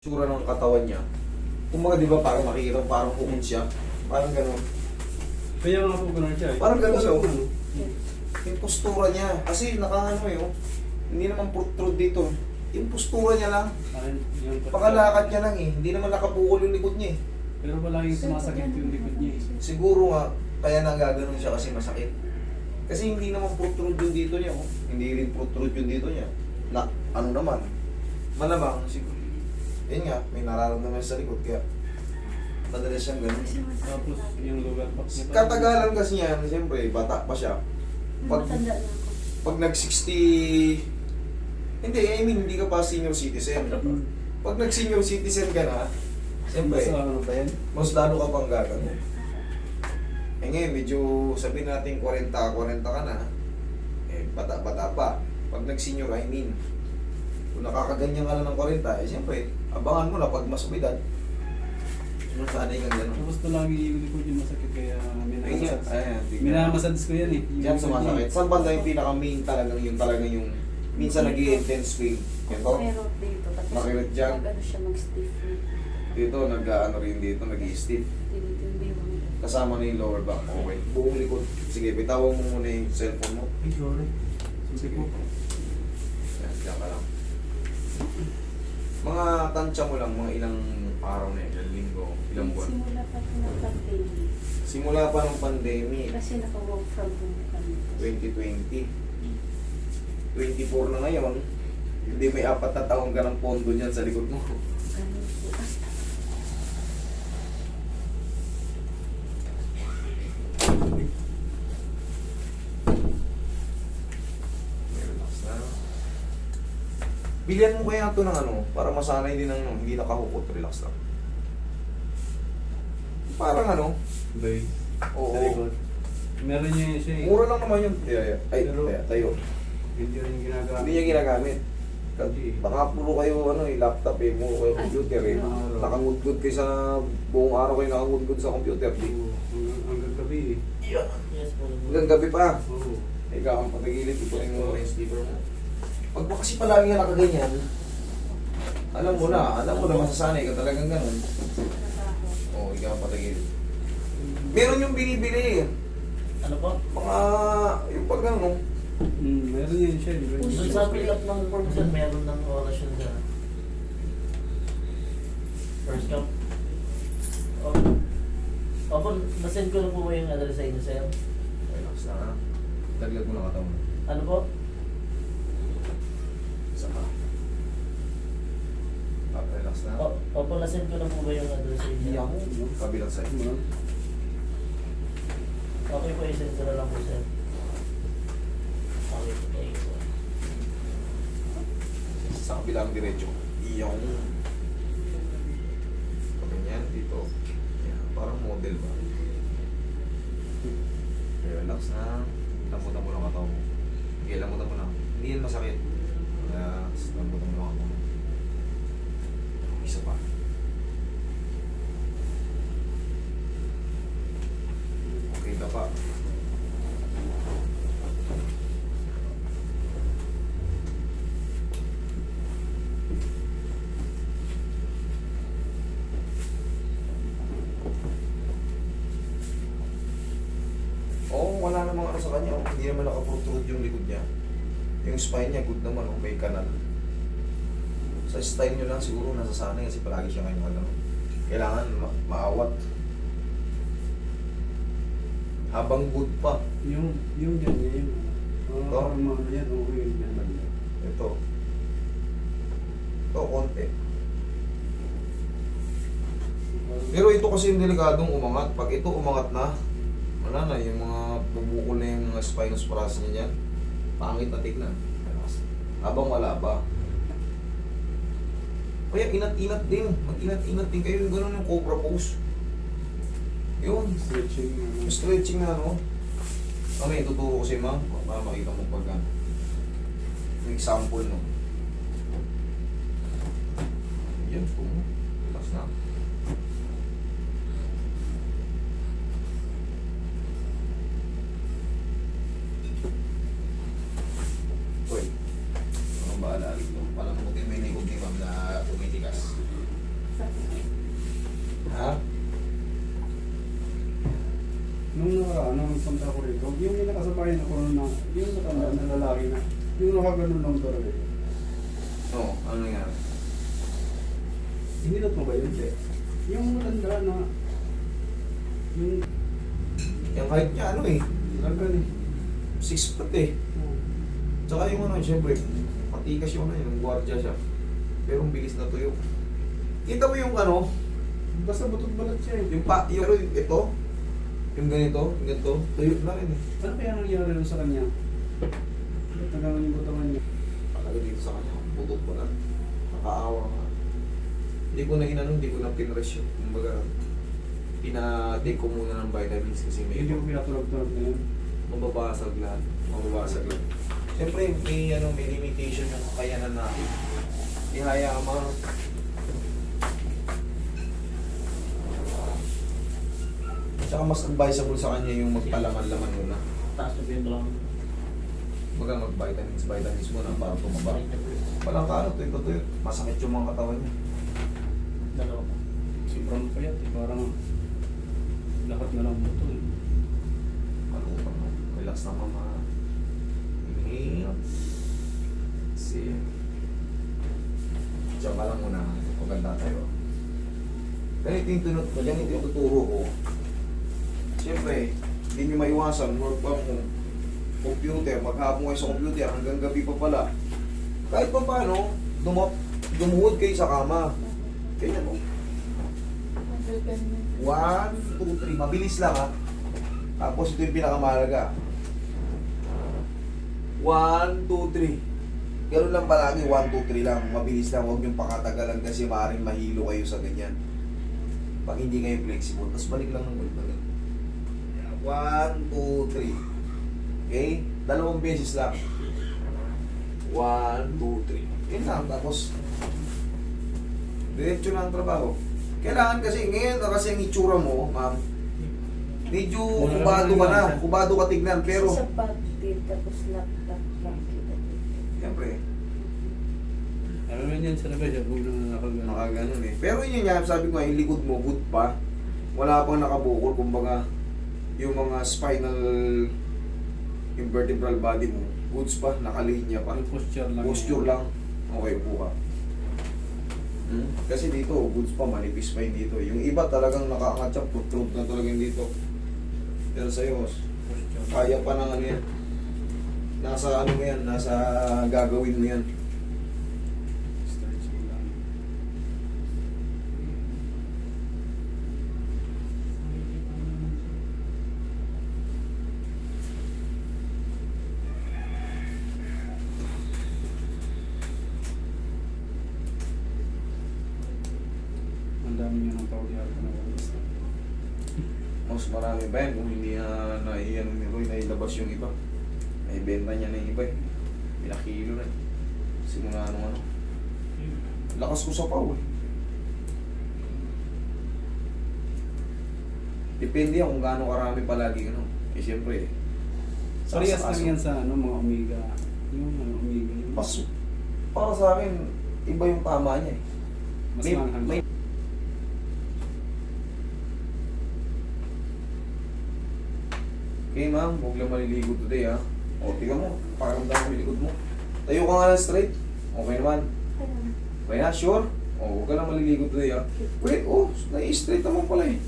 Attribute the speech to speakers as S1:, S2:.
S1: tsura ng katawan niya. Kumbaga, di ba, parang makikita parang kumon siya. Parang gano'n.
S2: Kaya nga po ganun siya. eh.
S1: Parang ganun siya, oh. Yung postura niya. Kasi nakaano eh, oh. Hindi naman protrude dito. Yung postura niya lang.
S2: Parang
S1: Pakalakad niya lang eh. Hindi naman nakabukol yung likod niya eh.
S2: Pero palaging sumasakit yung likod niya. eh.
S1: Siguro nga, kaya nagaganon siya kasi masakit. Kasi hindi naman protrude yung dito niya, oh. Hindi rin protrude yung dito niya. Na, ano naman, malamang siguro. Yun nga, may nararamdaman sa likod, kaya madalas siyang ganun.
S2: Tapos yung niya. parang-
S1: Katagalan kasi yan, siyempre, bata pa siya. Pag,
S3: Matanda na ako.
S1: pag nag-60, hindi, I mean, hindi ka pa senior citizen. Pag nag-senior citizen ka na, siyempre,
S2: Mas ano ba yan?
S1: mas lalo ka pang gagano. Eh ngayon, medyo sabihin natin 40, 40 ka na, eh bata-bata pa. Pag nag-senior, I mean, kung nakakaganyan ka na ng 40, eh siyempre, abangan mo na pag mas umidad. Sumasanay kang gano'n.
S2: Tapos palagi yung likod yung masakit kaya
S1: Ayun yan,
S2: minamassage.
S1: ayan, tingnan.
S2: Minamassage ko yan eh. Yung
S1: Diyan sumasakit. Saan banda yung pinaka-main talagang yung talagang yung minsan nag intense pain? Ito,
S3: Pero dito, tapos
S1: Makirot dyan.
S3: nag-ano siya mag-stiff.
S1: dito, nag-ano rin dito, nag-stiff.
S3: Tinitindi mo.
S1: Kasama na yung lower back. Okay. Buong likod. Sige, bitawan mo muna yung cellphone mo.
S2: Ay, sorry. Sige po.
S1: Yan, diyan ka lang. Mga tansya mo lang, mga ilang araw na yun, ilang linggo, ilang buwan.
S3: Simula pa ito ng pandemic.
S1: Simula pa ng pandemic,
S3: Kasi naka-work from home kami.
S1: 2020. 24 na ngayon, hindi may apat na taon ka ng pondo niyan sa likod mo.
S3: Ganun po. Ah,
S1: Relax na. Bilihan mo kaya ito ng ano, para masanay din ng hindi nakahukot, relax lang. Parang ano,
S2: Bay.
S1: oo.
S2: Sa. Meron niya siya eh.
S1: Mura lang naman yun. Tiyaya. Ay,
S2: Pero-
S1: tiyaya, tayo.
S2: Hindi rin yung ginagawa.
S1: Hindi niya ginagamit. Baka puro kayo ano eh, laptop eh, puro kayo
S3: Ay,
S1: computer eh. Nakangudgod kayo sa buong araw kayo nakangudgod sa computer. Di.
S2: Oo, hanggang- gabi eh.
S4: Yes po.
S1: Hanggang gabi pa.
S2: Oo.
S1: Ikaw ang patagilid, ipunin mo yung sleeper mo. Pag ba kasi palagi ka nakaganyan, alam mo na, alam mo na masasanay ka talagang ganun. Oo, oh, ikaw ang patagilid. Meron yung binibili,
S4: Ano po?
S1: mga, yung pag ano,
S2: Hmm, meron yun siya. yun.
S4: sa fill up ng sir, meron ng oras yun sa first cup. Opo. Opo, nasend ko na po ba yung address sa inyo sir?
S1: relax na ha. Daglag mo na katawan.
S4: Ano po?
S1: Isa pa. Ah, relax na.
S4: O, nasend ko na po ba yung address sa inyo?
S1: Iyak mo. Kabilang side.
S2: Ano?
S4: Okay po, isend ko na lang po sir. Okay po, thank you.
S1: Sa kabilang diretso. Iyaw. Ganyan, dito. Yan, parang model ba? Relax na. Lambutan mo lang mo. Okay, lambutan mo lang. Hindi yan masakit. Relax. Lambutan mo mo. Isa pa. Okay ka pa. Oo, wala namang ano sa kanya. Oh. Hindi naman nakaprotrude yung likod niya. Yung spine niya, good naman. Oh. May kanal. Sa style niyo lang siguro nasasanay kasi palagi siya ngayon ano. Kailangan ma- maawat. Habang good pa.
S2: Yung, yung ganyan, yung, uh,
S1: Ito?
S2: parang mga ano yan, oo, yung ganyan.
S1: Ito. Ito, konti. Pero ito kasi yung delikadong umangat. Pag ito umangat na, wala na, yung mga bubukol na yung mga spinous process niya dyan, pangit na tignan. Habang wala pa. Kaya inat-inat din. Mag-inat-inat din kayo. Yung gano'n yung cobra pose. Yun.
S2: Stretching.
S1: Yung stretching na ano. Ano yung tuturo ko sa'yo, ma'am? Para makita mo pag ano. Yung example, no? Yan, relax na. Uy, ano ba alaalin mo? Palamutin mo yung likod ni ma'am na tumitigas. Ha?
S2: Nung nakaraan, nung nagpunta ko rito, nakasabay na ko na, yung matanda na lalaki na, yung nakaganon lang talaga.
S1: Oo, ano nangyari?
S2: Hinilot mo ba yun, Che? Yung matanda na, yung
S1: Yung height niya ano eh,
S2: lagan eh.
S1: 6 foot eh.
S2: Oh.
S1: Tsaka yung ano, syempre, matikas yung ano yun, yung gwardiya siya. Pero ang bilis na tuyo. Kita mo yung ano,
S2: Basta butot balat siya eh.
S1: yung pa, yung ito, yung ganito, yung ganito, tuyo na rin eh.
S2: Ano kaya nangyari nun sa kanya? Ba't nagaman yung butawan niya?
S1: Talaga dito sa kanya, butot ko na. Nakaawa nga. Hindi ko na inano, hindi ko na pinrush yun. Kumbaga, pina-take ko muna ng vitamins kasi may
S2: Hindi ko pinatulog-tulog na yun.
S1: mababasag lahat. Mababasag lahat. Siyempre, may, ano, may limitation yung kakayanan natin. Ihaya ka mga... Tsaka mas advisable sa kanya yung magpalaman-laman muna.
S4: Taas na yung lang.
S1: Baga mag-vitamins, vitamins muna para tumaba. Walang ka ano, tuyo tuyo. Masakit yung mga katawan niya.
S4: Dalawa po.
S2: Sobrang payat eh. Parang lahat na lang buto eh.
S1: Malutang mo. Relax na mama. Inhale. See. Diyan ka lang muna. Maganda tayo. Ganito yung ganito yung tuturo ko. Siyempre, hindi nyo maiwasan, work from home, computer, maghapon kayo sa computer, hanggang gabi pa pala. Kahit pa paano, dumop, dumuhod kayo sa kama. Kaya mo.
S3: Magaganyan.
S1: One, two, three. Mabilis lang ha. Tapos ito yung pinakamahalaga. One, two, three. Ganun lang palagi, one, two, three lang. Mabilis lang, huwag yung pakatagalan kasi maaaring mahilo kayo sa ganyan. Pag hindi kayo flexible, tapos balik lang ng 1, 2, 3. Okay? Dalawang beses lang. 1, 2, 3. Yun lang. Tapos, diretso na trabaho. Kailangan kasi, ngayon kasi ang itsura mo, ma'am, medyo kubado ka na. Kubado ka tignan. Pero,
S3: Sa pagdil, tapos laptop lang kita.
S1: siyempre,
S2: Alam mo yan, sarap siya. Huwag na nakagano.
S1: nakaganon eh. Pero yun yan, sabi ko nga, yung likod mo, good pa. Wala pang nakabukol, kumbaga, yung mga spinal, yung vertebral body mo, goods pa, nakalinya pa.
S2: Yung posture lang.
S1: Posture lang, okay, upo ka. Hmm? Kasi dito, goods pa, manipis pa yun dito. Yung iba talagang nakaangat siya, putod na talagang dito. Pero sa'yo, kaya pa ng ano yan. Nasa ano mo yan, nasa gagawin mo yan.
S2: Stretching lang. Ang dami ng tao yata na walis na.
S1: Mas marami pa yan kung hindi na naiyan ni Roy, nailabas yung iba. Naibenta niya na yung iba eh. Pinakilo na eh. Simula nung ano. Lakas ko sa pau eh. Depende yan kung gaano karami palagi ano. Eh siyempre eh.
S2: Parehas lang yan sa ano, mga omega. Yung ano, omega. Yung
S1: Mas, para sa akin, iba yung tama niya eh.
S2: mas
S1: May, may Okay ma'am, huwag lang maliligo today ha. O, tingnan mo, pakiramdam mo yung likod mo. Tayo ka nga lang straight. Okay naman. Okay na, sure? O, huwag ka lang maliligo today ha. Wait, oh, nai-straight naman pala eh.